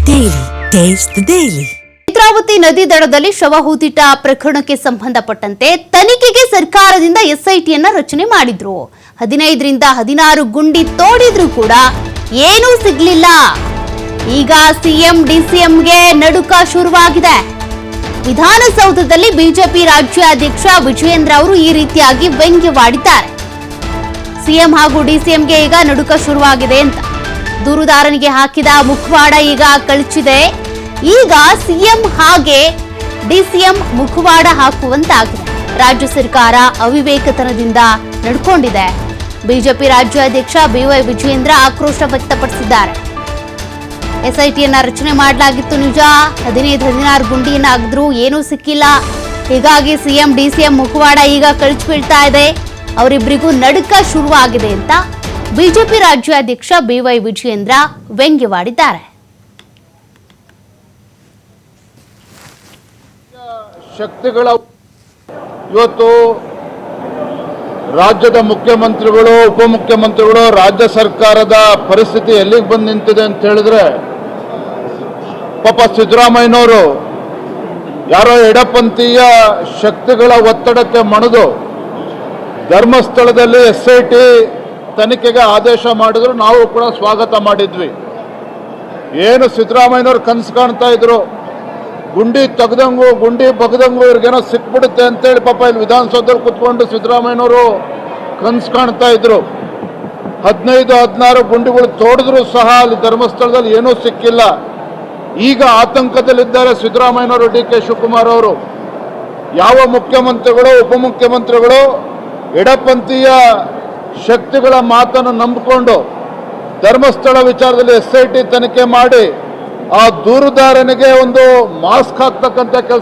Daily. Taste daily. Netravati ನದಿ ದಡದಲ್ಲಿ ಶವ ಹೂತಿಟ್ಟ ಪ್ರಕರಣಕ್ಕೆ ಸಂಬಂಧಪಟ್ಟಂತೆ ತನಿಖೆಗೆ ಸರ್ಕಾರದಿಂದ ಎಸ್ಐಟಿಯನ್ನ ರಚನೆ ಮಾಡಿದ್ರು ಹದಿನೈದರಿಂದ ಹದಿನಾರು ಗುಂಡಿ ತೋಡಿದ್ರು ಕೂಡ ಏನೂ ಸಿಗ್ಲಿಲ್ಲ ಈಗ ಸಿಎಂ, ಡಿಸಿಎಂಗೆ ನಡುಕ ಶುರುವಾಗಿದೆ ವಿಧಾನಸೌಧದಲ್ಲಿ ಬಿಜೆಪಿ ರಾಜ್ಯಾಧ್ಯಕ್ಷ ವಿಜಯೇಂದ್ರ ಅವರು ಈ ರೀತಿಯಾಗಿ ವ್ಯಂಗ್ಯವಾಡಿದ್ದಾರೆ ಸಿಎಂ ಹಾಗೂ ಡಿಸಿಎಂಗೆ ಈಗ ನಡುಕ ಶುರುವಾಗಿದೆ ಅಂತ ದೂರುದಾರನಿಗೆ ಹಾಕಿದ ಮುಖವಾಡ ಈಗ ಕಳಚಿದೆ. ಈಗ ಸಿಎಂ ಹಾಗೆ ಡಿಸಿಎಂ ಮುಖವಾಡ ಹಾಕುವಂತಾಗಿದೆ. ರಾಜ್ಯ ಸರ್ಕಾರ ಅವಿವೇಕತನದಿಂದ ನಡ್ಕೊಂಡಿದೆ. ಬಿಜೆಪಿ ರಾಜ್ಯಾಧ್ಯಕ್ಷ ಬಿವೈ ವಿಜಯೇಂದ್ರ ಆಕ್ರೋಶ ವ್ಯಕ್ತಪಡಿಸಿದ್ದಾರೆ. ಎಸ್ಐಟಿಯನ್ನ ರಚನೆ ಮಾಡಲಾಗಿತ್ತು ನಿಜ. ಹದಿನೈದು ಹದಿನಾರು ಗುಂಡಿಯನ್ನ ಅಗದ್ರು ಏನೂ ಸಿಕ್ಕಿಲ್ಲ. ಹೀಗಾಗಿ ಸಿಎಂ, ಡಿಸಿಎಂ ಮುಖವಾಡ ಈಗ ಕಳಚಿ ಬೀಳ್ತಾ ಇದೆ. ಅವರಿಬ್ಬರಿಗೂ ನಡುಕ ಶುರುವಾಗಿದೆ ಅಂತ ಬಿಜೆಪಿ ರಾಜ್ಯಾಧ್ಯಕ್ಷ ಬಿವೈ ವಿಜಯೇಂದ್ರ ವ್ಯಂಗ್ಯವಾಡಿದ್ದಾರೆ. ಶಕ್ತಿಗಳ ಇವತ್ತು ರಾಜ್ಯದ ಮುಖ್ಯಮಂತ್ರಿಗಳು, ಉಪಮುಖ್ಯಮಂತ್ರಿಗಳು, ರಾಜ್ಯ ಸರ್ಕಾರದ ಪರಿಸ್ಥಿತಿ ಎಲ್ಲಿಗೆ ಬಂದು ನಿಂತಿದೆ ಅಂತ ಹೇಳಿದ್ರೆ, ಪಾಪ ಸಿದ್ದರಾಮಯ್ಯನವರು ಯಾರೋ ಎಡಪಂಥೀಯ ಶಕ್ತಿಗಳ ಒತ್ತಡಕ್ಕೆ ಮಣಿದು ಧರ್ಮಸ್ಥಳದಲ್ಲಿ ಎಸ್ ತನಿಖೆಗೆ ಆದೇಶ ಮಾಡಿದ್ರು ನಾವು ಕೂಡ ಸ್ವಾಗತ ಮಾಡಿದ್ವಿ. ಏನು ಸಿದ್ದರಾಮಯ್ಯನವ್ರು ಕನಸು ಕಾಣ್ತಾ ಇದ್ರು? ಗುಂಡಿ ತೆಗ್ದಂಗು, ಗುಂಡಿ ಬಗ್ದಂಗು ಇವ್ರಿಗೇನೋ ಸಿಕ್ಬಿಡುತ್ತೆ ಅಂತೇಳಿ ಪಾಪ ಇಲ್ಲಿ ವಿಧಾನಸೌಧದಲ್ಲಿ ಕುತ್ಕೊಂಡು ಸಿದ್ದರಾಮಯ್ಯನವರು ಕನಸು ಕಾಣ್ತಾ ಇದ್ರು. ಹದಿನೈದು, ಹದಿನಾರು ಗುಂಡಿಗಳು ತೋಡಿದ್ರು ಸಹ ಅಲ್ಲಿ ಧರ್ಮಸ್ಥಳದಲ್ಲಿ ಏನೂ ಸಿಕ್ಕಿಲ್ಲ. ಈಗ ಆತಂಕದಲ್ಲಿದ್ದಾರೆ ಸಿದ್ದರಾಮಯ್ಯನವರು ಡಿ ಕೆ ಶಿವಕುಮಾರ್ ಅವರು. ಯಾವ ಮುಖ್ಯಮಂತ್ರಿಗಳು, ಉಪಮುಖ್ಯಮಂತ್ರಿಗಳು, ಎಡಪಂಥೀಯ ಶಕ್ತಿಗಳ ಮಾತನ್ನು ನಂಬಿಕೊಂಡು ಧರ್ಮಸ್ಥಳ ವಿಚಾರದಲ್ಲಿ ಎಸ್ ತನಿಖೆ ಮಾಡಿ ಆ ದೂರುದಾರನಿಗೆ ಒಂದು ಮಾಸ್ಕ್ ಹಾಕ್ತಕ್ಕಂಥ ಕೆಲಸ